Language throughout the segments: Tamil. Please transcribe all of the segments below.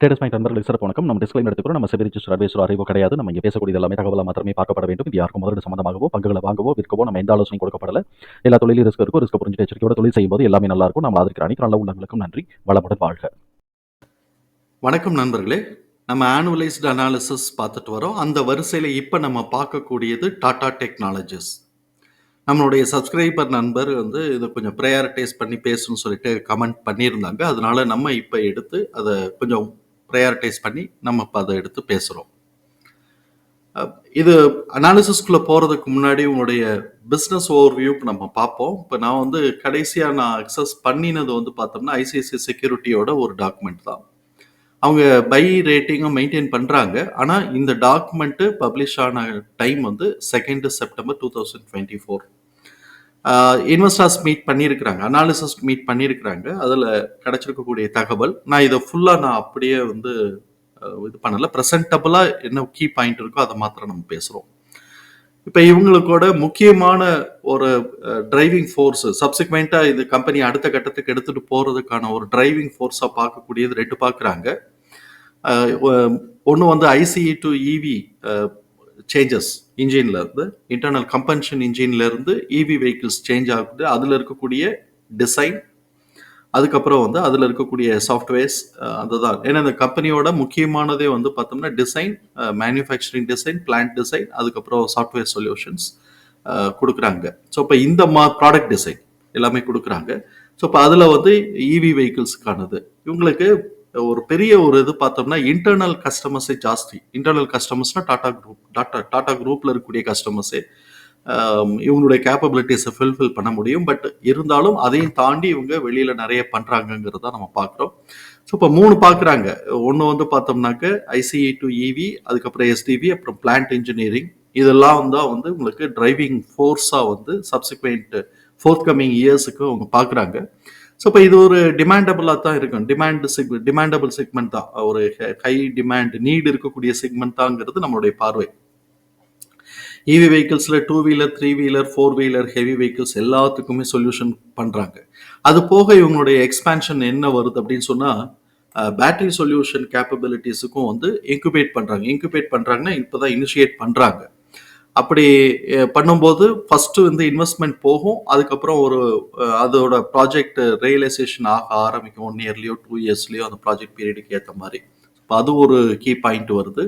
ட்ரேடர்ஸ் பாயிண்ட் நண்பர்களுக்கு சிறப்பு வணக்கம். நம்ம டிஸ்கிளைம் எடுத்துக்கிறோம் நம்ம செபி ரிஜிஸ்டர் அட்வைசர் அறிவோ கிடையாது. நம்ம இங்கே பேசக்கூடிய எல்லாமே தகவலாக மாத்திரமே பார்க்கப்பட வேண்டும். இது யாருக்கும் முதலீடு சம்பந்தமாகவோ பங்குகளை வாங்கவோ விற்கவோ நம்ம எந்த ஆலோசனை கொடுக்கப்படல. எல்லா தொழிலும் ரிஸ்க் இருக்கும் ரிஸ்க் புரிஞ்சு எச்சரிக்கையோட தொழில் செய்யும்போது எல்லாமே நல்லா இருக்கும். நம்ம ஆதரிக்கிற அனைத்து நல்ல உள்ளங்களுக்கும் நன்றி. வளமுடன் வாழ்க. வணக்கம் நண்பர்களே. நம்ம ஆனுவலைஸ்டு அனாலிசிஸ் பார்த்துட்டு வரோம். அந்த வரிசையில் இப்போ நம்ம பார்க்கக்கூடியது டாடா டெக்னாலஜிஸ் நம்மளுடைய சப்ஸ்கிரைபர் நண்பர் வந்து இதை கொஞ்சம் ப்ரையாரிட்டைஸ் பண்ணி பேசணும்னு சொல்லிட்டு கமெண்ட் பண்ணியிருந்தாங்க. அதனால நம்ம இப்போ எடுத்து அதை கொஞ்சம் ப்ரையாரிட்டைஸ் பண்ணி நம்ம இப்போ அதை எடுத்து பேசுகிறோம் இது அனாலிசிஸ்குள்ளே போகிறதுக்கு முன்னாடி உங்களுடைய பிஸ்னஸ் ஓவர்வியூ நம்ம பார்ப்போம். இப்போ நான் வந்து கடைசியாக நான் அக்சஸ் பண்ணினது வந்து பார்த்தோம்னா ஐசிஐசிஐ செக்யூரிட்டியோட ஒரு டாக்குமெண்ட் தான். அவங்க பை ரேட்டிங்கும் மெயின்டைன் பண்ணுறாங்க ஆனால் இந்த டாக்குமெண்ட்டு பப்ளிஷ் ஆன டைம் வந்து second September two thousand twenty four investors meet பண்ணியிருக்கிறாங்க அனாலிசஸ் மீட் பண்ணியிருக்கிறாங்க அதில் கிடச்சிருக்கக்கூடிய தகவல் நான் இதை ஃபுல்லாக நான் அப்படியே வந்து இது பண்ணலை. ப்ரெசன்டபுளாக என்ன கீ பாயிண்ட் இருக்கோ அதை மாத்திரம் நம்ம பேசுகிறோம் இப்போ இவங்களுக்கோட முக்கியமான ஒரு டிரைவிங் ஃபோர்ஸ் சப்சிக்வெண்ட்டாக இது கம்பெனி அடுத்த கட்டத்துக்கு எடுத்துகிட்டு போகிறதுக்கான ஒரு டிரைவிங் ஃபோர்ஸாக பார்க்கக்கூடியது ரெண்டு பார்க்குறாங்க. ஒன்று வந்து ஐசிஇ டு இவி சேஞ்சஸ் இன்ஜின்ல இருந்து இன்டர்னல் கம்பன்ஷன் இன்ஜின்ல இருந்து இவி வெஹிக்கிள்ஸ் சேஞ்ச் ஆகுது. அதில் இருக்கக்கூடிய டிசைன் அதுக்கப்புறம் வந்து அதில் இருக்கக்கூடிய சாஃப்ட்வேர்ஸ் அதுதான். ஏன்னா இந்த கம்பெனியோட முக்கியமானதே வந்து பார்த்தோம்னா design manufacturing design plant design அதுக்கப்புறம் சாஃப்ட்வேர் சொல்யூஷன்ஸ் கொடுக்குறாங்க. ஸோ இப்போ இந்த மா ப்ராடக்ட் டிசைன் எல்லாமே கொடுக்குறாங்க. ஸோ இப்போ அதில் வந்து இவி வெஹிக்கிள்ஸுக்கானது இவங்களுக்கு ஒரு பெரிய ஒரு இது பார்த்தோம்னா இன்டர்னல் கஸ்டமர்ஸே ஜாஸ்தி. இன்டர்னல் கஸ்டமர்ஸ்னா டாடா குரூப் டாட்டா டாடா குரூப்பில் இருக்கக்கூடிய கஸ்டமர்ஸே இவங்களுடைய கேப்பபிலிட்டிஸை ஃபில்ஃபில் பண்ண முடியும். பட் இருந்தாலும் அதையும் தாண்டி இவங்க வெளியில் நிறைய பண்ணுறாங்கங்கிறத நம்ம பார்க்குறோம். ஸோ இப்போ மூணு பார்க்குறாங்க. ஒன்று வந்து பார்த்தோம்னாக்க ஐசிஇ டு இவி அதுக்கப்புறம் எஸ்டிவி அப்புறம் பிளான்ட் இன்ஜினியரிங் இதெல்லாம் வந்து வந்து உங்களுக்கு டிரைவிங் ஃபோர்ஸாக வந்து சப்சிக்வெண்ட் ஃபோர்த் கம்மிங் இயர்ஸுக்கு அவங்க பார்க்குறாங்க. ஸோ இப்போ இது ஒரு டிமாண்டபிளாக தான் இருக்கும். டிமாண்ட் செக் டிமாண்டபிள் செக்மெண்ட் தான். ஒரு ஹை டிமாண்ட் நீடு இருக்கக்கூடிய செக்மெண்ட் தாங்கிறது நம்மளுடைய பார்வை. EV வெஹிக்கிள்ஸில் two wheeler three wheeler four wheeler heavy vehicles எல்லாத்துக்குமே சொல்யூஷன் பண்ணுறாங்க அது போக இவங்களுடைய எக்ஸ்பேன்ஷன் என்ன வருது அப்படின்னு சொன்னால் பேட்டரி சொல்யூஷன் கேப்பபிலிட்டிஸுக்கும் வந்து இன்குபேட் பண்ணுறாங்க இன்குபேட் பண்ணுறாங்கன்னா இப்போ தான் இனிஷியேட் பண்ணுறாங்க அப்படி பண்ணும்போது ஃபஸ்ட்டு வந்து இன்வெஸ்ட்மெண்ட் போகும். அதுக்கப்புறம் ஒரு அதோட ப்ராஜெக்ட் ரியலைசேஷன் ஆக ஆரம்பிக்கும். ஒன் இயர்லேயோ டூ இயர்ஸ்லேயோ அந்த ப்ராஜெக்ட் பீரியடுக்கு ஏற்ற மாதிரி. இப்போ அது ஒரு கீ பாயிண்ட் வருது.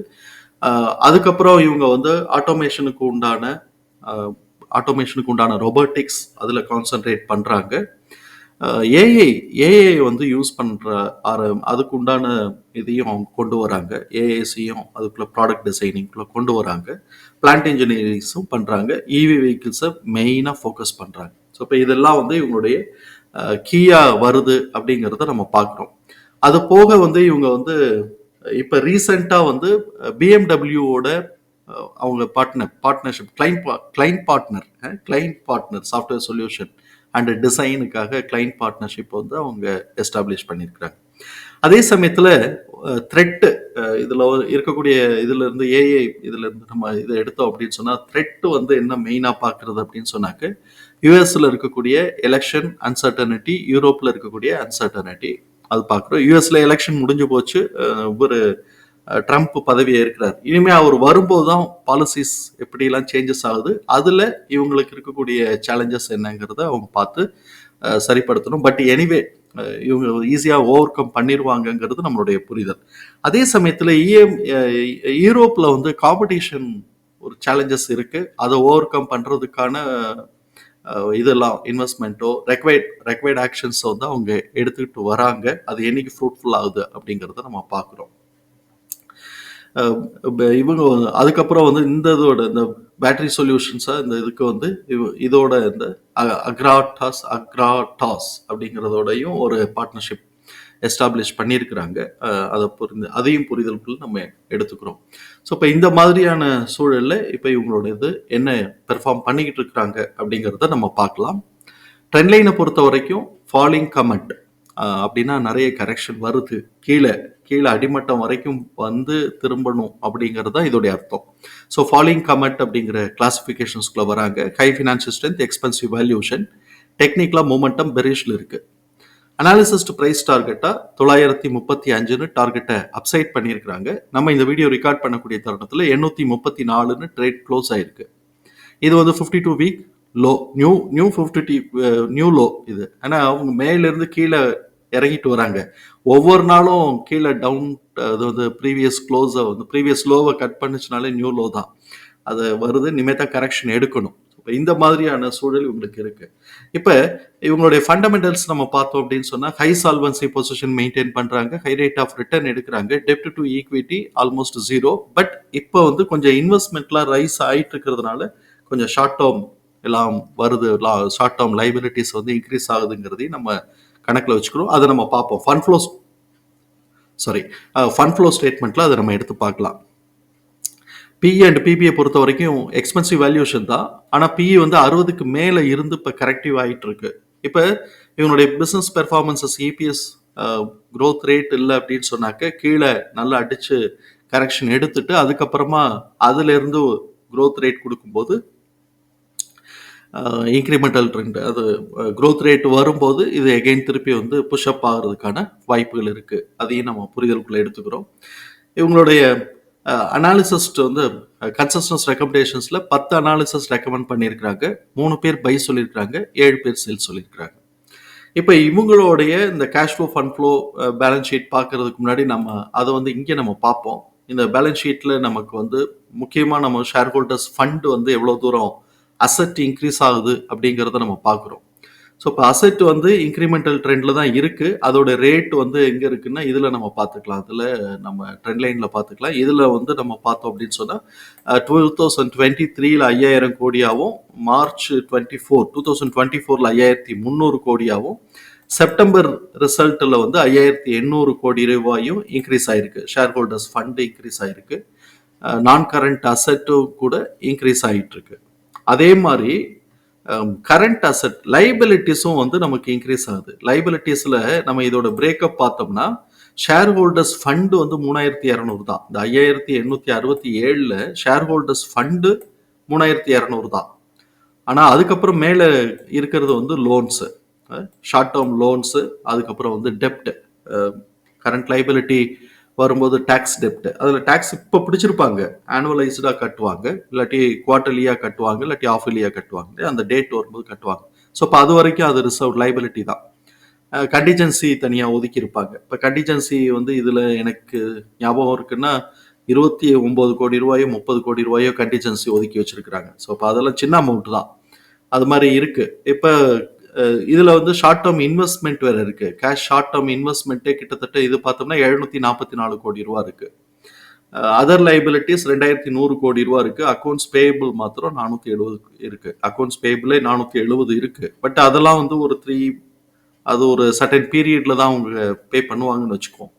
அதுக்கப்புறம் இவங்க வந்து ஆட்டோமேஷனுக்கு உண்டான ஆட்டோமேஷனுக்கு உண்டான ரொபோட்டிக்ஸ் அதில் கான்சென்ட்ரேட் பண்ணுறாங்க ஏஐ ஏஐ வந்து யூஸ் பண்ணுற ஆர அதுக்கு உண்டான இதையும் அவங்க கொண்டு வராங்க. ஏஏசியும் அதுக்குள்ள ப்ராடக்ட் டிசைனிங்குள்ளே கொண்டு வராங்க. பிளான்ட் இன்ஜினியரிங்ஸும் பண்ணுறாங்க இவி வெஹிக்கிள்ஸை மெயினாக ஃபோக்கஸ் பண்ணுறாங்க ஸோ இப்போ இதெல்லாம் வந்து இவங்களுடைய கீயாக வருது அப்படிங்கிறத நம்ம பார்க்குறோம் அது போக வந்து இவங்க வந்து இப்போ ரீசெண்டாக வந்து பிஎம்டபிள்யூவோட அவங்க partner partnership client client partner client partner software solution and டிசைனுக்காக client partnership வந்து அவங்க எஸ்டாப்ளிஷ் பண்ணியிருக்கிறாங்க அதே சமயத்தில் த்ரெட்டு இதில் இருக்கக்கூடிய இதுலேருந்து ஏஐ இதுலேருந்து நம்ம இதை எடுத்தோம் அப்படின்னு சொன்னால் த்ரெட்டு வந்து என்ன மெயினாக பார்க்குறது அப்படின்னு சொன்னாக்க யூஎஸில் இருக்கக்கூடிய எலெக்ஷன் அன்சர்டனிட்டி யூரோப்பில் இருக்கக்கூடிய அன்சர்டனிட்டி அது பார்க்குறோம். யூஎஸில் எலெக்ஷன் முடிஞ்சு போச்சு ஒவ்வொரு ட்ரம்ப் பதவியை இருக்கிறார் இனிமே அவர் வரும்போது தான் பாலிசிஸ் எப்படிலாம் சேஞ்சஸ் ஆகுது அதில் இவங்களுக்கு இருக்கக்கூடிய சேலஞ்சஸ் என்னங்கிறத அவங்க பார்த்து சரிப்படுத்தணும். பட் எனிவே இவங்க ஈஸியாக ஓவர் கம் பண்ணிடுவாங்கங்கிறது நம்மளுடைய புரிதல். அதே சமயத்தில் இஎம் யூரோப்பில் வந்து காம்படிஷன் ஒரு சேலஞ்சஸ் இருக்குது அதை ஓவர் கம் பண்ணுறதுக்கான இதெல்லாம் இன்வெஸ்ட்மெண்ட்டோ ரெக்வைட் ரெக்வைட் ஆக்ஷன்ஸோ வந்து அவங்க எடுத்துக்கிட்டு வராங்க. அது என்னைக்கு ஃப்ரூட்ஃபுல் ஆகுது அப்படிங்கிறத நம்ம பார்க்குறோம். இவங்க அதுக்கப்புறம் வந்து இந்த இதோட இந்த பேட்டரி சொல்யூஷன்ஸாக இந்த இதுக்கு வந்து இதோட இந்த அ- அக்ராடாஸ் அக்ராடாஸ் அப்படிங்கிறதோடையும் ஒரு பார்ட்னர்ஷிப் எஸ்டாப்ளிஷ் பண்ணியிருக்கிறாங்க. அதை புரிந்து அதையும் புரிதலுக்குள்ள நம்ம எடுத்துக்கிறோம். ஸோ இப்போ இந்த மாதிரியான சூழலில் இப்போ இவங்களோட இது என்ன பெர்ஃபார்ம் பண்ணிக்கிட்டு இருக்கிறாங்க அப்படிங்கிறத நம்ம பார்க்கலாம். ட்ரெண்ட்லைனை பொறுத்த வரைக்கும் ஃபாலிங் கமெண்ட் அப்படின்னா நிறைய கரெக்ஷன் வருது. கீழே கீழே அடிமட்டம் வரைக்கும் வந்து திரும்பணும் அப்படிங்கிறது தான் இதோடைய அர்த்தம். ஸோ ஃபாலிங் கமெண்ட் அப்படிங்கிற கிளாஸிஃபிகேஷன்ஸ்குள்ளே வராங்க. High financial strength expensive valuation டெக்னிக்கலாக மூமெண்டம் பெரிஷில் இருக்குது அனாலிசிஸ்ட் ப்ரைஸ் டார்கெட்டா தொள்ளாயிரத்தி முப்பத்தி அஞ்சுன்னு டார்கெட்டை அப்சைட் பண்ணியிருக்கிறாங்க. நம்ம இந்த வீடியோ ரெக்கார்ட் பண்ணக்கூடிய தருணத்தில் எண்ணூற்றி முப்பத்தி நாலுன்னு ட்ரேட் க்ளோஸ் ஆயிருக்கு. இது வந்து fifty two week low new new fifty T new low இது. ஆனால் அவங்க மேலேருந்து கீழே இறங்கிட்டு வராங்க. ஒவ்வொரு நாளும் கீழே டவுன் அது வந்து ப்ரீவியஸ் க்ளோஸை வந்து ப்ரீவியஸ் லோவை கட் பண்ணுச்சுனாலே நியூ லோ தான். அது வருது இனிமேல் தான் கரெக்ஷன் எடுக்கணும். இப்போ இந்த மாதிரியான சூழல் இவங்களுக்கு இருக்கு. இப்போ இவங்களுடைய ஃபண்டமெண்டல்ஸ் நம்ம பார்த்தோம் அப்படின்னு சொன்னால் ஹை சால்வன்சி பொசிஷன் மெயின்டைன் பண்ணுறாங்க ஹை ரேட் ஆஃப் ரிட்டர்ன் எடுக்கிறாங்க டெப்ட் to equity almost zero but இப்போ வந்து கொஞ்சம் இன்வெஸ்ட்மெண்ட்லாம் ரைஸ் ஆகிட்டு இருக்கிறதுனால கொஞ்சம் ஷார்ட் டேர்ம் எல்லாம் வருது ஷார்ட் டேர்ம் லைபிலிட்டிஸ் வந்து இன்க்ரீஸ் ஆகுதுங்கிறதையும் நம்ம கணக்கில் வச்சுக்கிறோம். அதை நம்ம பார்ப்போம். Fund flow sorry fund flow ஸ்டேட்மெண்ட்டில் அதை நம்ம எடுத்து பார்க்கலாம். பிஇ அண்ட் பிபிஐ பொறுத்த வரைக்கும் எக்ஸ்பென்சிவ் வேல்யூஷன் தான். ஆனால் பிஇ வந்து அறுபதுக்கு மேலே இருந்து இப்போ கரெக்டிவ் ஆகிட்டு இருக்கு இப்போ இவங்களுடைய business performances EPS growth rate இல்லை அப்படின்னு சொன்னாக்க கீழே நல்லா அடித்து கரெக்ஷன் எடுத்துட்டு அதுக்கப்புறமா அதுலேருந்து க்ரோத் ரேட் கொடுக்கும்போது இன்க்ரிமெண்டல் ட்ரெண்ட் அது க்ரோத் ரேட் வரும்போது இது எகெயின் திருப்பி வந்து புஷ்அப் ஆகிறதுக்கான வாய்ப்புகள் இருக்குது அதையும் நம்ம புரிதலுக்குள்ளே எடுத்துக்கிறோம். இவங்களுடைய அனாலிசிஸ்ட் வந்து கன்சஸ்டன்ஸ் ரெக்கமெண்டேஷன்ஸில் பத்து அனாலிசிஸ் ரெக்கமெண்ட் பண்ணியிருக்கிறாங்க. மூணு பேர் பை சொல்லியிருக்கிறாங்க ஏழு பேர் செல் சொல்லியிருக்கிறாங்க. இப்போ இவங்களுடைய இந்த cash flow fund flow balance sheet பார்க்கறதுக்கு முன்னாடி நம்ம அதை வந்து இங்கே நம்ம பார்ப்போம். இந்த பேலன்ஸ் ஷீட்டில் நமக்கு வந்து முக்கியமாக நம்ம ஷேர் ஹோல்டர்ஸ் ஃபண்ட் வந்து எவ்வளோ தூரம் அசெட் இன்க்ரீஸ் ஆகுது அப்படிங்கிறத நம்ம பார்க்குறோம். ஸோ இப்போ அசெட் வந்து இன்க்ரிமெண்டல் ட்ரெண்டில் தான் இருக்குது அதோட ரேட் வந்து எங்கே இருக்குன்னா இதில் நம்ம பார்த்துக்கலாம். அதில் நம்ம ட்ரெண்ட் லைனில் பார்த்துக்கலாம். இதில் வந்து நம்ம பார்த்தோம் அப்படின்னு சொன்னால் டுவெல் தௌசண்ட் டுவெண்ட்டி த்ரீல ஐயாயிரம் கோடியாகவும் March twenty four two thousand twenty ஃபோரில் ஐயாயிரத்தி முந்நூறு கோடியாகவும் செப்டம்பர் ரிசல்ட்டில் வந்து ஐயாயிரத்தி எண்ணூறு கோடி ரூபாயும் இன்க்ரீஸ் ஆகிருக்கு ஷேர் ஹோல்டர்ஸ் ஃபண்டு இன்க்ரீஸ் ஆகிருக்கு நான் கரண்ட் அசட்டும் கூட இன்க்ரீஸ் ஆகிட்டு இருக்கு. அதே மாதிரி கரண்ட் அசட் லைபிலிட்டிஸும் வந்து நமக்கு இன்க்ரீஸ் ஆகுது. லைபிலிட்டிஸில் நம்ம இதோட பிரேக்கப் பார்த்தோம்னா ஷேர் ஹோல்டர்ஸ் ஃபண்டு வந்து மூணாயிரத்தி இரநூறு தான். இந்த ஐயாயிரத்தி எண்ணூற்றி அறுபத்தி ஏழில் ஷேர் ஹோல்டர்ஸ் ஃபண்டு மூணாயிரத்தி இரநூறு தான். ஆனால் அதுக்கப்புறம் மேலே இருக்கிறது வந்து லோன்ஸு ஷார்ட் டேர்ம் லோன்ஸு அதுக்கப்புறம் வந்து டெப்ட் கரண்ட் லைபிலிட்டி வரும்போது டேக்ஸ் டெப்ட் அதில் டேக்ஸ் இப்போ பிடிச்சிருப்பாங்க. ஆனுவலைஸ்டாக கட்டுவாங்க. இல்லாட்டி குவார்டர்லியாக கட்டுவாங்க. இல்லாட்டி ஆஃப் கட்டுவாங்க. அந்த டேட் வரும்போது கட்டுவாங்க. ஸோ இப்போ அது வரைக்கும் அது ரிசர்வ் லைபிலிட்டி தான். கண்டிஜென்சி தனியாக ஒதுக்கி இருப்பாங்க இப்போ கண்டிஜென்சி வந்து இதில் எனக்கு ஞாபகம் இருக்குன்னா இருபத்தி ஒம்பது கோடி ரூபாயோ முப்பது கோடி ரூபாயோ கண்டிஜென்சி ஒதுக்கி வச்சிருக்கிறாங்க. ஸோ இப்போ அதெல்லாம் சின்ன அமௌண்ட் தான். அது மாதிரி இருக்குது இப்போ இதில் வந்து ஷார்ட் டேர்ம் இன்வெஸ்ட்மெண்ட் வேறு இருக்குது கேஷ் ஷார்ட் டேர்ம் இன்வெஸ்ட்மெண்ட்டே கிட்டத்தட்ட இது பார்த்தோம்னா எழுநூற்றி நாற்பத்தி நாலு கோடி ரூபா இருக்குது அதர் லைபிலிட்டிஸ் ரெண்டாயிரத்தி நூறு கோடி ரூபா இருக்குது அக்கௌண்ட்ஸ் பேபிள் மாத்திரம் நானூற்றி எழுபது இருக்குது அக்கௌண்ட்ஸ் பேபிளே நானூற்றி எழுபது இருக்குது பட் அதெல்லாம் வந்து ஒரு த்ரீ அது ஒரு சர்டன் பீரியடில் தான் அவங்க பே பண்ணுவாங்கன்னு வச்சுக்கோம்.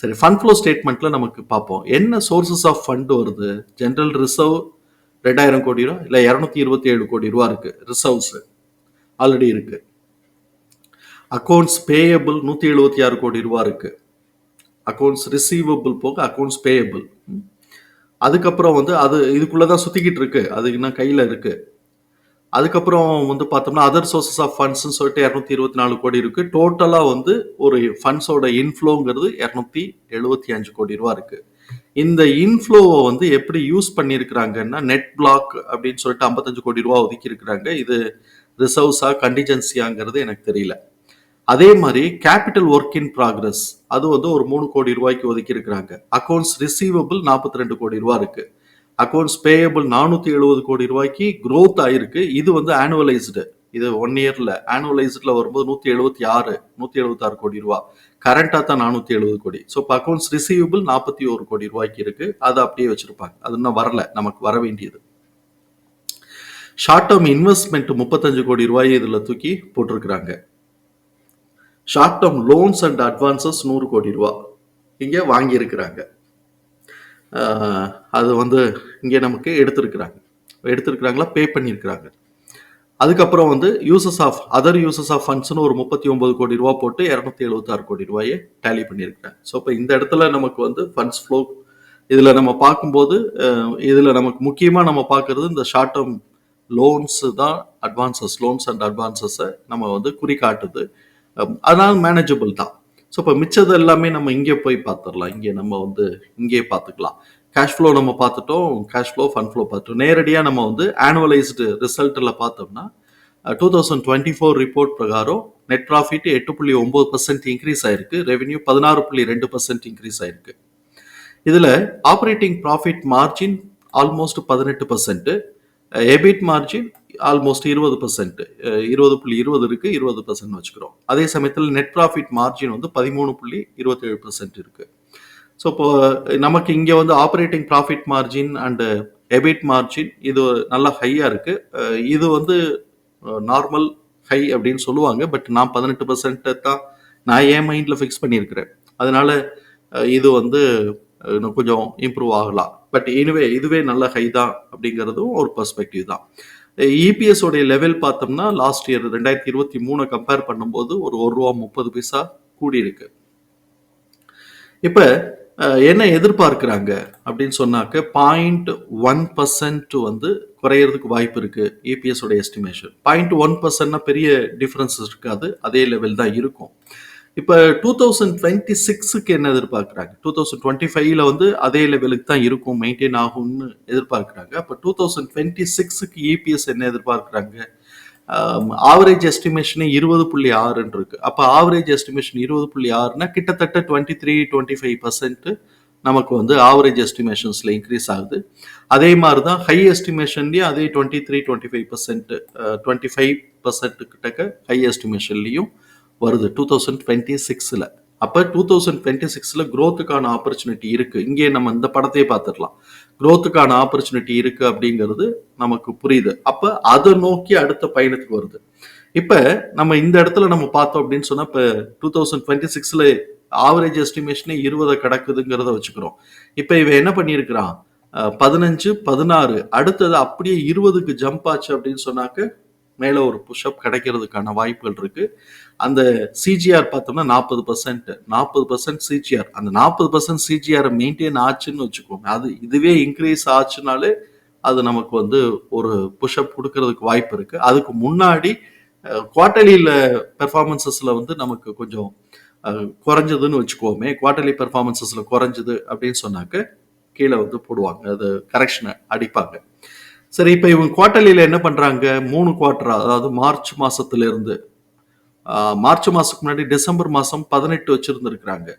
சரி ஃபண்ட் ஃப்ளோ ஸ்டேட்மெண்ட்டில் நமக்கு பார்ப்போம். என்ன சோர்சஸ் ஆஃப் ஃபண்ட் வருது? ஜென்ரல் ரிசர்வ் ரெண்டாயிரம் கோடி ரூபா இல்லை இரநூத்தி இருபத்தி ஏழு கோடி ரூபா இருக்குது ரிசர்வ்ஸு ஆல்ரெடி இருக்கு. அக்கௌண்ட்ஸ் பேயபிள் நூற்றி எழுபத்தி ஆறு கோடி ரூபா இருக்கு. அக்கௌண்ட்ஸ் ரிசீவபிள் போக அக்கௌண்ட்ஸ் பேயபிள் அதுக்கப்புறம் வந்து அது இதுக்குள்ளே தான் சுற்றிக்கிட்டு இருக்கு. அது இன்னும் கையில் இருக்கு. அதுக்கப்புறம் வந்து பார்த்தோம்னா அதர் சோர்சஸ் ஆஃப் ஃபண்ட்ஸ்னு சொல்லிட்டு இரநூத்தி இருபத்தி நாலு கோடி இருக்கு. டோட்டலாக வந்து ஒரு ஃபண்ட்ஸோட இன்ஃப்ளோங்கிறது இரநூத்தி எழுபத்தி அஞ்சு கோடி ரூபா இருக்கு. இந்த இன்ஃப்ளோவை வந்து எப்படி யூஸ் பண்ணியிருக்கிறாங்கன்னா நெட் பிளாக் அப்படின்னு சொல்லிட்டு ஐம்பத்தஞ்சு கோடி ரூபா ஒதுக்கி இருக்கிறாங்க இது ரிசர்வ்ஸா கண்டிஜென்சியாங்கிறது எனக்கு தெரியல. அதே மாதிரி கேபிட்டல் ஒர்க் இன் ப்ராக்ரஸ் அது வந்து ஒரு மூணு கோடி ரூபாய்க்கு ஒதுக்கி இருக்கிறாங்க அக்கௌண்ட்ஸ் ரிசீவபிள் நாற்பத்தி ரெண்டு கோடி ரூபா இருக்கு. அக்கௌண்ட்ஸ் பேயபிள் நானூத்தி எழுபது கோடி ரூபாய்க்கு க்ரோத் ஆயிருக்கு. இது வந்து ஆனுவலைஸ்டு இது ஒன் இயர்ல ஆனுவலைஸ்டில் வரும்போது நூத்தி எழுபத்தி ஆறு நூத்தி எழுபத்தி ஆறு கோடி ரூபா. கரண்டா தான் நானூத்தி எழுபது கோடி. ஸோ இப்போ அக்கௌண்ட்ஸ் ரிசீவபிள் நாற்பத்தி ஒரு கோடி ரூபாய்க்கு இருக்கு. அதை அப்படியே வச்சிருப்பாங்க. அது இன்னும் வரல. நமக்கு வர வேண்டியது. ஷார்ட் டேர்ம் இன்வெஸ்ட்மெண்ட் முப்பத்தஞ்சு கோடி ரூபாய் இதில் தூக்கி போட்டிருக்கிறாங்க. Short term loans and advances நூறு கோடி ரூபா இங்கே வாங்கியிருக்கிறாங்க. அது வந்து இங்கே நமக்கு எடுத்திருக்கிறாங்க. எடுத்திருக்கிறாங்களா பே பண்ணியிருக்கிறாங்க. அதுக்கப்புறம் வந்து uses of other uses of ஃபண்ட்ஸ்னு ஒரு முப்பத்தி ஒன்பது கோடி ரூபா போட்டு இரநூத்தி எழுபத்தாறு கோடி ரூபாயை டேலி பண்ணியிருக்கிறாங்க. ஸோ இப்போ இந்த இடத்துல நமக்கு வந்து ஃபண்ட்ஸ் ஃப்ளோ இதில் நம்ம பார்க்கும்போது இதில் நமக்கு முக்கியமாக நம்ம பார்க்கறது இந்த ஷார்ட் டேர்ம் லோன்ஸு தான் அட்வான்சஸ் லோன்ஸ் அண்ட் அட்வான்சஸை நம்ம வந்து குறிக்காட்டுது அதனால் மேனேஜபிள் தான். ஸோ இப்போ மிச்சது எல்லாமே நம்ம இங்கே போய் பார்த்துடலாம். இங்கே நம்ம வந்து இங்கே பார்த்துக்கலாம். கேஷ் ஃப்ளோ நம்ம பார்த்துட்டோம். கேஷ் ஃப்ளோ ஃபண்ட் ஃப்ளோ பார்த்துட்டோம். நேரடியாக நம்ம வந்து ஆனுவலைஸ்டு ரிசல்ட்டில் பார்த்தோம்னா two thousand twenty four report பிரகாரம் நெட் ப்ராஃபிட் எட்டு புள்ளி ஒம்பது பர்சன்ட் இன்க்ரீஸ் ஆயிருக்கு. ரெவென்யூ பதினாறு புள்ளி ரெண்டு பர்சன்ட் இன்க்ரீஸ் ஆயிருக்கு. இதில் ஆப்ரேட்டிங் ப்ராஃபிட் மார்ஜின் ஆல்மோஸ்ட் பதினெட்டு பர்சன்ட் எபிட் மார்ஜின் ஆல்மோஸ்ட் இருபது பர்சன்ட் இருபது புள்ளி இருபது இருக்குது இருபது பர்சன்ட் வச்சுக்கிறோம். அதே சமயத்தில் நெட் ப்ராஃபிட் மார்ஜின் வந்து பதிமூணு புள்ளி இருபத்தேழு பர்சன்ட் இருக்குது ஸோ இப்போ நமக்கு இங்கே வந்து operating profit margin and EBIT margin இது நல்லா ஹையாக இருக்குது இது வந்து நார்மல் ஹை அப்படின்னு சொல்லுவாங்க. பட் நான் பதினெட்டு பர்சன்ட்டை தான் நான் என் மைண்டில் ஃபிக்ஸ் பண்ணியிருக்கிறேன். அதனால் இது வந்து இன்னும் கொஞ்சம் இம்ப்ரூவ் ஆகலாம். பட் எனிவே இதுவே நல்ல ஹை தான் அப்படிங்கிறதும் ஒரு பர்ஸ்பெக்டிவ் தான். இபிஎஸ் உடைய லெவல் பார்த்தோம்னா லாஸ்ட் இயர் ரெண்டாயிரத்தி இருபத்தி மூணு கம்பேர் பண்ணும்போது ஒரு ஒரு ரூபா முப்பது பைசா கூடி இருக்கு இப்போ என்ன எதிர்பார்க்குறாங்க அப்படின்னு சொன்னாக்க பாயிண்ட் ஒன் பர்சன்ட் வந்து குறையிறதுக்கு வாய்ப்பு இருக்கு இபிஎஸோட எஸ்டிமேஷன் பாயிண்ட் ஒன் பர்சன்ட்னா பெரிய டிஃப்ரென்சஸ் இருக்காது அதே லெவல் தான் இருக்கும். இப்போ டூ தௌசண்ட் டுவெண்ட்டி சிக்ஸுக்கு என்ன எதிர்பார்க்குறாங்க? டூ தௌசண்ட் டுவெண்ட்டி ஃபைவ்ல வந்து அதே லெவலுக்கு தான் இருக்கும் மெயின்டைன் ஆகும்னு எதிர்பார்க்குறாங்க. அப்போ டூ தௌசண்ட் டுவெண்ட்டி சிக்ஸுக்கு இபிஎஸ் என்ன எதிர்பார்க்குறாங்க? ஆவரேஜ் எஸ்டிமேஷனே இருபது புள்ளி ஆறுன்னு இருக்கு. அப்போ ஆவரேஜ் எஸ்டிமேஷன் இருபது புள்ளி ஆறுனா கிட்டத்தட்ட twenty three twenty five percent நமக்கு வந்து ஆவரேஜ் எஸ்டிமேஷன்ஸில் இன்க்ரீஸ் ஆகுது. அதே மாதிரி தான் ஹை எஸ்டிமேஷன்லேயும் அதே twenty three twenty five percent twenty five percent கிட்டக்க ஹை எஸ்டிமேஷன்லேயும் வருது டூ தௌசண்ட் டுவெண்ட்டி சிக்ஸில் அப்போ டூ தௌசண்ட் டுவெண்ட்டி சிக்ஸில் க்ரோத்துக்கான ஆப்பர்ச்சுனிட்டி இருக்குது இங்கே நம்ம இந்த படத்தையே பார்த்துடலாம். க்ரோத்துக்கான ஆப்பர்ச்சுனிட்டி இருக்குது அப்படிங்கிறது நமக்கு புரியுது. அப்போ அதை நோக்கி அடுத்த பயணத்துக்கு வருது. இப்போ நம்ம இந்த இடத்துல நம்ம பார்த்தோம் அப்படின்னு சொன்னால் இப்போ டூ தௌசண்ட் டுவெண்ட்டி சிக்ஸில் ஆவரேஜ் எஸ்டிமேஷனே இருபதை கிடக்குதுங்கிறத வச்சுக்கிறோம். இப்போ இவன் என்ன பண்ணியிருக்கிறான்? அஹ், பதினஞ்சு பதினாறு அடுத்தது அப்படியே இருபதுக்கு ஜம்ப் ஆச்சு அப்படின்னு சொன்னாக்க மேலே ஒரு புஷ்அப் கிடைக்கிறதுக்கான வாய்ப்புகள் இருக்குது அந்த சிஜிஆர் பார்த்தோம்னா நாற்பது பர்சன்ட் நாற்பது பர்சன்ட் சிஜிஆர் அந்த நாற்பது பர்சன்ட் சிஜிஆர் மெயின்டைன் ஆச்சுன்னு வச்சுக்கோங்க அது இதுவே இன்க்ரீஸ் ஆச்சுனாலே அது நமக்கு வந்து ஒரு புஷ்அப் கொடுக்கறதுக்கு வாய்ப்பு இருக்குது அதுக்கு முன்னாடி குவார்டர்லியில் பெர்ஃபார்மன்சஸில் வந்து நமக்கு கொஞ்சம் குறைஞ்சதுன்னு வச்சுக்கோமே குவார்டர்லி பெர்ஃபார்மன்சஸில் குறைஞ்சது அப்படின்னு சொன்னாக்க கீழே வந்து போடுவாங்க அது கரெக்ஷனை அடிப்பாங்க. சரி இப்போ இவங்க குவார்டர்லியில் என்ன பண்ணுறாங்க மூணு குவார்டரா அதாவது மார்ச் மாதத்துலேருந்து மார்ச் மாதத்துக்கு முன்னாடி டிசம்பர் மாதம் பதினெட்டு வச்சிருந்துருக்குறாங்க.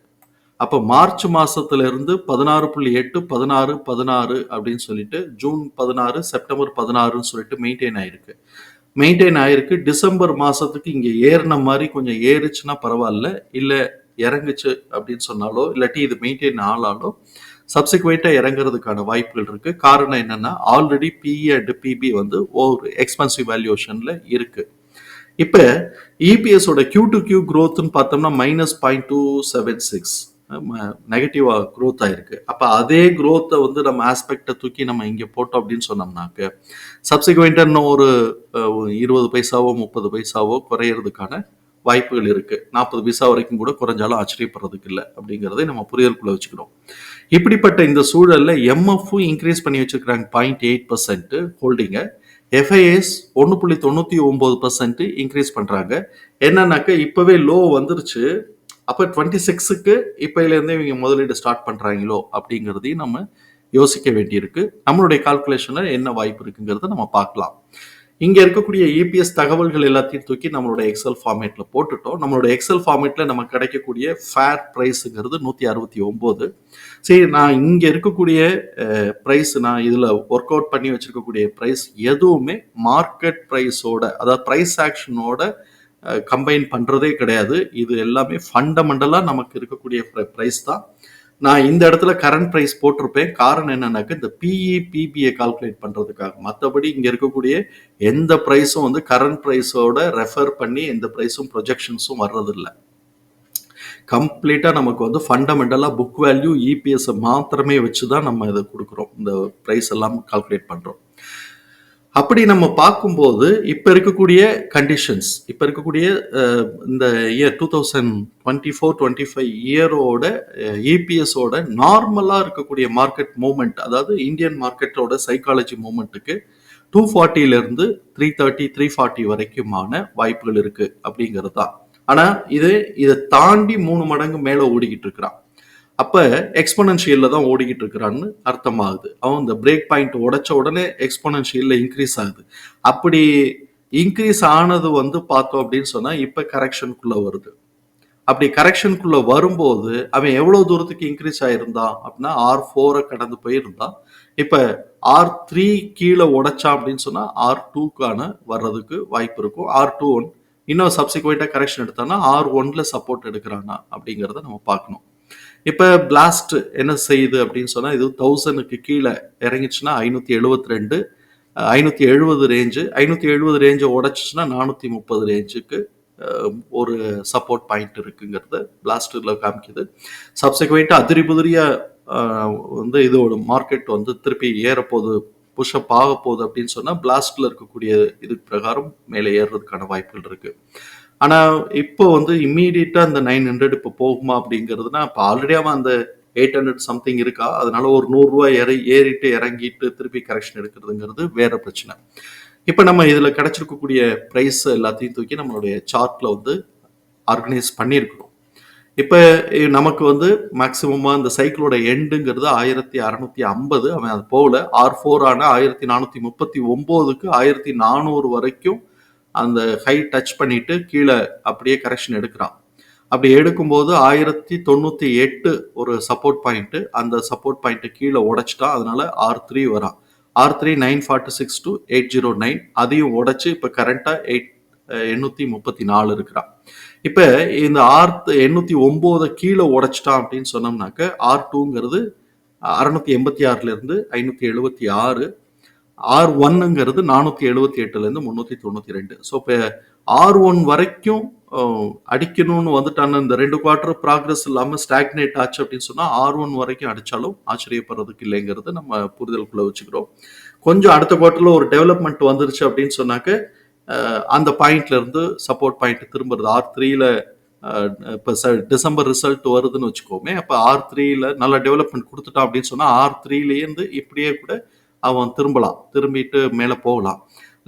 அப்போ மார்ச் மாதத்துலேருந்து பதினாறு புள்ளி எட்டு பதினாறு பதினாறு அப்படின்னு சொல்லிட்டு ஜூன் பதினாறு செப்டம்பர் பதினாறுன்னு சொல்லிட்டு மெயின்டைன் ஆயிருக்கு. மெயின்டைன் ஆயிருக்கு. டிசம்பர் மாதத்துக்கு இங்கே ஏறின மாதிரி கொஞ்சம் ஏறுச்சுன்னா பரவாயில்ல. இல்லை இறங்குச்சு அப்படின்னு சொன்னாலோ இல்லாட்டி இது மெயின்டைன் ஆனாலோ சப்சிக்வெண்ட்டாக இறங்குறதுக்கான வாய்ப்புகள் இருக்கு. காரணம் என்னன்னா ஆல்ரெடி பிஇ அண்ட் பிபி வந்து ஒரு எக்ஸ்பென்சிவ் வேல்யூஷன்ல இருக்கு. இப்போ இபிஎஸோட கியூ டு கியூ க்ரோத்னு பார்த்தோம்னா minus point two seven six நெகட்டிவாக க்ரோத் ஆயிருக்கு. அப்போ அதே க்ரோத்தை வந்து நம்ம ஆஸ்பெக்டை தூக்கி நம்ம இங்கே போட்டோம் அப்படின்னு சொன்னோம்னாக்க சப்சிக்வெண்ட்டாக இன்னும் ஒரு இருபது பைசாவோ முப்பது பைசாவோ குறையிறதுக்கான வாய்ப்புகள் இருக்கு. நாற்பது பைசா வரைக்கும் கூட குறைஞ்சாலும் ஆச்சரியப்படுறதுக்கு இல்லை அப்படிங்கிறதை நம்ம புரியலுக்குள்ளே வச்சுக்கிறோம் இப்படிப்பட்ட இந்த சூழல்ல எம்எஃப்பும் இன்க்ரீஸ் பண்ணி வச்சிருக்கிறாங்க பாயிண்ட் எயிட் பர்சன்ட் ஹோல்டிங்கை எஃப்ஐஎஸ் ஒன்று புள்ளி தொண்ணூற்றி ஒம்பது பர்சன்ட் இன்க்ரீஸ் பண்ணுறாங்க என்னன்னாக்கா இப்போவே லோ வந்துருச்சு. அப்போ டுவெண்ட்டி சிக்ஸுக்கு இப்போலேருந்தே இவங்க முதலீடு ஸ்டார்ட் பண்ணுறாங்களோ அப்படிங்கிறதையும் நம்ம யோசிக்க வேண்டியிருக்கு. நம்மளுடைய கால்குலேஷனில் என்ன வாய்ப்பு இருக்குங்கிறத நம்ம பார்க்கலாம். இங்கே இருக்கக்கூடிய இபிஎஸ் தகவல்கள் எல்லாத்தையும் தூக்கி நம்மளோட எக்ஸல் ஃபார்மேட்டில் போட்டுட்டோம். நம்மளோட எக்ஸல் ஃபார்மேட்டில் நமக்கு கிடைக்கக்கூடிய ஃபேர் ப்ரைஸுங்கிறது நூற்றி அறுபத்தி ஒம்பது. சரி நான் இங்கே இருக்கக்கூடிய ப்ரைஸ் நான் இதில் ஒர்க் அவுட் பண்ணி வச்சுருக்கக்கூடிய ப்ரைஸ் எதுவுமே மார்க்கெட் ப்ரைஸோட அதாவது ப்ரைஸ் ஆக்ஷனோட கம்பைன் பண்ணுறதே கிடையாது. இது எல்லாமே ஃபண்டமெண்டலாக நமக்கு இருக்கக்கூடிய ப்ரைஸ் தான். நான் இந்த இடத்துல கரண்ட் ப்ரைஸ் போட்டிருப்பேன். காரணம் என்னன்னாக்க இந்த பிஇ பிபிஐ கால்குலேட் பண்ணுறதுக்காக மற்றபடி இங்கே இருக்கக்கூடிய எந்த ப்ரைஸும் வந்து கரண்ட் ப்ரைஸோட ரெஃபர் பண்ணி எந்த ப்ரைஸும் ப்ரொஜெக்ஷன்ஸும் வர்றதில்லை. கம்ப்ளீட்டாக நமக்கு வந்து ஃபண்டமெண்டலாக புக் வேல்யூ இபிஎஸ்ஸை மாத்திரமே வச்சு தான் நம்ம இதை கொடுக்குறோம். இந்த ப்ரைஸ் எல்லாம் கால்குலேட் பண்ணுறோம் அப்படி நம்ம பார்க்கும்போது இப்போ இருக்கக்கூடிய கண்டிஷன்ஸ் இப்போ இருக்கக்கூடிய இந்த year two thousand twenty four twenty five இயரோட இபிஎஸோட நார்மலாக இருக்கக்கூடிய மார்க்கெட் மூமெண்ட் அதாவது இந்தியன் மார்க்கெட்டோட சைக்காலஜி மூமெண்ட்டுக்கு டூ ஃபார்ட்டிலேருந்து த்ரீ தேர்ட்டி த்ரீ ஃபார்ட்டி வரைக்குமான வாய்ப்புகள் இருக்குது அப்படிங்கிறது தான். ஆனால் இது இதை தாண்டி மூணு மடங்கு மேலே ஓடிக்கிட்டு இருக்கிறான். அப்போ எக்ஸ்பனன்ஷியலில் தான் ஓடிக்கிட்டு இருக்கிறான்னு அர்த்தமாகுது. அவன் இந்த பிரேக் பாயிண்ட் உடைச்ச உடனே எக்ஸ்பனன்ஷியல்ல இன்க்ரீஸ் ஆகுது. அப்படி இன்க்ரீஸ் ஆனது வந்து பார்த்தோம் அப்படின்னு சொன்னால் இப்போ கரெக்ஷனுக்குள்ளே வருது. அப்படி கரெக்ஷனுக்குள்ள வரும்போது அவன் எவ்வளோ தூரத்துக்கு இன்க்ரீஸ் ஆயிருந்தான் அப்படின்னா ஆர் ஃபோரை கடந்து போயிருந்தான். இப்போ ஆர் த்ரீ கீழே உடைச்சான் அப்படின்னு சொன்னால் ஆர் டூக்கான வர்றதுக்கு வாய்ப்பு இருக்கும். ஆர் டூ ஒன் இன்னும் சப்சிக்வெண்ட்டாக கரெக்ஷன் எடுத்தானா ஆர் ஒன்ல சப்போர்ட் எடுக்கிறானா அப்படிங்கிறத நம்ம பார்க்கணும். இப்போ பிளாஸ்ட் என்ன செய்யுது அப்படின்னு சொன்னால் இது தௌசண்ட்க்கு கீழே இறங்கிச்சுன்னா ஐநூற்றி எழுபத்தி ரெண்டு ஐநூற்றி எழுபது ரேஞ்சு ஐநூற்றி எழுபது ரேஞ்சை உடச்சிச்சுன்னா நானூற்றி முப்பது ரேஞ்சுக்கு ஒரு சப்போர்ட் பாயிண்ட் இருக்குங்கிறத பிளாஸ்டில் காமிக்குது. சப்சிக்வெண்ட்டாக அதிரி புதிரியா வந்து இதோட மார்க்கெட் வந்து திருப்பி ஏறப்போகுது புஷ்அப் ஆக போகுது அப்படின்னு சொன்னால் பிளாஸ்டில் இருக்கக்கூடிய இது பிரகாரம் மேலே ஏறுறதுக்கான வாய்ப்புகள் இருக்குது ஆனா இப்போ வந்து இம்மீடியட்டாக அந்த நைன் ஹண்ட்ரட் இப்போ போகுமா அப்படிங்கிறதுனா இப்போ ஆல்ரெடி அவன் அந்த எயிட் ஹண்ட்ரட் சம்திங் இருக்கா? அதனால ஒரு நூறுரூவா ஏறி ஏறிட்டு இறங்கிட்டு திருப்பி கரெக்ஷன் எடுக்கிறதுங்கிறது வேற பிரச்சனை. இப்போ நம்ம இதில் கிடைச்சிருக்கக்கூடிய ப்ரைஸ் எல்லாத்தையும் தூக்கி நம்மளுடைய சார்ட்ல வந்து ஆர்கனைஸ் பண்ணியிருக்கிறோம். இப்போ நமக்கு வந்து மேக்சிமமாக இந்த சைக்கிளோட எண்டுங்கிறது ஆயிரத்தி அறநூத்தி ஐம்பது அவன் அது போகல. ஆர் ஃபோரான ஆயிரத்தி நானூற்றி முப்பத்தி ஒம்போதுக்கு ஆயிரத்தி நானூறு வரைக்கும் அந்த ஹை டச் பண்ணிட்டு கீழே அப்படியே கரெக்ஷன் எடுக்கிறான். அப்படி எடுக்கும்போது ஆயிரத்தி தொண்ணூற்றி எட்டு ஒரு சப்போர்ட் பாயிண்ட்டு அந்த சப்போர்ட் பாயிண்ட்டு கீழே உடைச்சிட்டான் அதனால ஆர் த்ரீ வரான். R three nine forty six to eight zero nine அதையும் உடைச்சு இப்போ கரண்ட்டாக எயிட் எண்ணூற்றி முப்பத்தி நாலு இருக்கிறான். இப்போ இந்த ஆர் எண்ணூற்றி ஒம்போதை கீழே உடைச்சிட்டான் அப்படின்னு சொன்னோம்னாக்க ஆர் டூங்கிறது அறுநூத்தி எண்பத்தி ஆறுலேருந்து ஐநூற்றி எழுபத்தி ஆறு ஆர் ஒன்னுங்கிறது நானூற்றி எழுபத்தி எட்டுலேருந்து முந்நூற்றி தொண்ணூற்றி ரெண்டு. ஸோ இப்போ ஆர் ஒன் வரைக்கும் அடிக்கணும்னு வந்துட்டான இந்த ரெண்டு குவார்டர் ப்ராக்ரஸ் இல்லாமல் ஸ்டாக்னேட் ஆச்சு அப்படின்னு சொன்னால் ஆர் ஒன் வரைக்கும் அடித்தாலும் ஆச்சரியப்படுறதுக்கு இல்லைங்கிறது நம்ம புரிதலுக்குள்ளே வச்சுக்கிறோம். கொஞ்சம் அடுத்த குவார்ட்டரில் ஒரு டெவலப்மெண்ட் வந்துருச்சு அப்படின்னு சொன்னாக்க அந்த பாயிண்ட்லேருந்து சப்போர்ட் பாயிண்ட் திரும்புறது. ஆர் த்ரீல இப்போ டிசம்பர் ரிசல்ட் வருதுன்னு வச்சுக்கோமே அப்போ ஆர் த்ரீல நல்ல டெவலப்மெண்ட் கொடுத்துட்டான் அப்படின்னு சொன்னால் ஆர் த்ரீலேருந்து இப்படியே கூட அவன் திரும்பலாம். திரும்பிட்டு மேலே போகலாம்.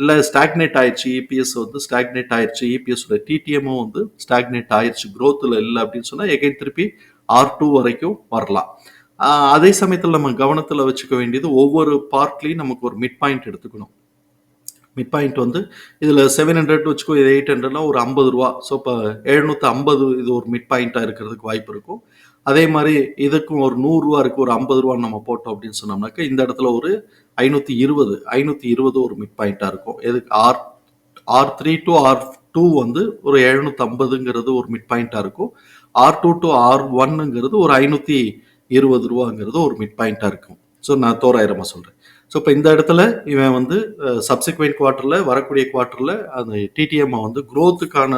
இல்லை ஸ்டாக்னேட் ஆயிடுச்சு இபிஎஸ் வந்து ஸ்டாக்னேட் ஆயிடுச்சு இபிஎஸோட டிடிஎம்மும் வந்து ஸ்டாக்னேட் ஆயிடுச்சு க்ரோத்தில் இல்லை அப்படின்னு சொன்னால் எகைன் திருப்பி ஆர் டூ வரைக்கும் வரலாம். அதே சமயத்தில் நம்ம கவனத்தில் வச்சுக்க வேண்டியது ஒவ்வொரு பார்ட்லேயும் நமக்கு ஒரு மிட் பாயிண்ட் எடுத்துக்கணும். மிட் பாயிண்ட் வந்து இதில் செவன் ஹண்ட்ரட் வச்சுக்கோ இது எயிட் ஹண்ட்ரட்லாம் ஒரு ஐம்பது ரூபா. ஸோ இப்போ எழுநூற்றி ஐம்பது இது ஒரு மிட் பாயிண்ட்டாக இருக்கிறதுக்கு வாய்ப்பு இருக்கும். அதே மாதிரி இதுக்கும் ஒரு நூறுரூவா இருக்குது ஒரு ஐம்பது ரூபான்னு நம்ம போட்டோம் அப்படின்னு சொன்னோம்னாக்கா இந்த இடத்துல ஒரு ஐநூற்றி இருபது ஐநூற்றி இருபது ஒரு மிட் பாயிண்ட்டாக இருக்கும். எதுக்கு? R R three to R two வந்து ஒரு எழுநூற்றம்பதுங்கிறது ஒரு மிட் பாயிண்ட்டாக இருக்கும். ஆர் டூ டு ஆர் ஒன்னுங்கிறது ஒரு ஐநூற்றி இருபது ரூபாங்கிறது ஒரு மிட் பாயிண்ட்டாக இருக்கும். ஸோ நான் தோராயிரமாக சொல்கிறேன் ஸோ இப்போ இந்த இடத்துல இவன் வந்து சப்சிக்வெண்ட் குவார்ட்டரில் வரக்கூடிய குவார்ட்டரில் அந்த டிடிஎம்மை வந்து க்ரோத்துக்கான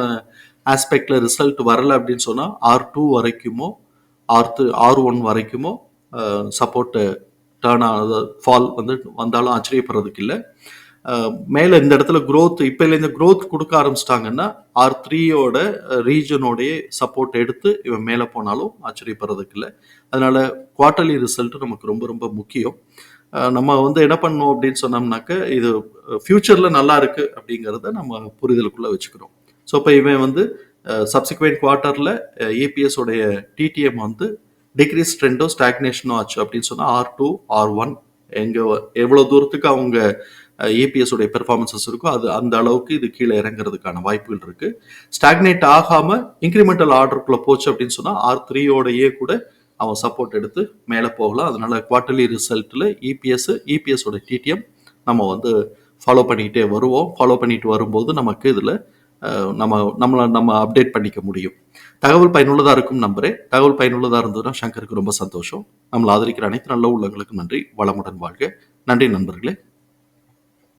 ஆஸ்பெக்டில் ரிசல்ட் வரலை அப்படின்னு சொன்னால் ஆர் டூ வரைக்குமோ ஆர் த்ரீ ஆர் ஒன் வரைக்குமோ சப்போர்ட்டு டேர்ன் ஆனது ஃபால் வந்து வந்தாலும் ஆச்சரியப்படுறதுக்கு இல்லை மேலே இந்த இடத்துல growth இப்போல இந்த growth கொடுக்க ஆரம்பிச்சிட்டாங்கன்னா ஆர் த்ரீயோட ரீஜனோடைய சப்போர்ட் எடுத்து இவன் மேலே போனாலும் ஆச்சரியப்படுறதுக்கு இல்லை அதனால குவார்ட்டர்லி ரிசல்ட் நமக்கு ரொம்ப ரொம்ப முக்கியம். நம்ம வந்து என்ன பண்ணோம் அப்படின்னு சொன்னோம்னாக்க இது ஃபியூச்சரில் நல்லா இருக்கு அப்படிங்கிறத நம்ம புரிதலுக்குள்ளே வச்சுக்கிறோம். ஸோ இப்போ இவன் வந்து சப்சிக்வெண்ட் குவார்ட்டரில் ஏபிஎஸ் உடைய டிடிஎம் வந்து டிக்ரீஸ் ட்ரெண்டோ ஸ்டாக்னேஷனோ ஆச்சு அப்படின்னு சொன்னால் ஆர் டூ ஆர் ஒன் எங்கே எவ்வளோ தூரத்துக்கு அவங்க ஏபிஎஸ் உடைய பெர்ஃபார்மன்சஸ் இருக்கோ அது அந்த அளவுக்கு இது கீழே இறங்குறதுக்கான வாய்ப்புகள் இருக்கு. ஸ்டாக்னேட் ஆகாம இன்க்ரிமெண்டல் ஆர்டருக்குள்ள போச்சு அப்படின்னு சொன்னால் ஆர் த்ரீயோடையே கூட அவன் சப்போர்ட் எடுத்து மேலே போகலாம். அதனால குவார்ட்டர்லி ரிசல்ட்டில் இபிஎஸ் இபிஎஸோட டிடிஎம் நம்ம வந்து ஃபாலோ பண்ணிக்கிட்டே வருவோம். ஃபாலோ பண்ணிட்டு வரும்போது நமக்கு இதில் நம்ம நம்மளை நம்ம அப்டேட் பண்ணிக்க முடியும். தகவல் பயனுள்ளதாக இருக்கும் நம்பரே தகவல் பயனுள்ளதாக இருந்ததுன்னா சங்கருக்கு ரொம்ப சந்தோஷம். நம்மளை ஆதரிக்கிற அனைத்து நல்ல உள்ளங்களுக்கு நன்றி. வளமுடன் வாழ்க. நன்றி நண்பர்களே.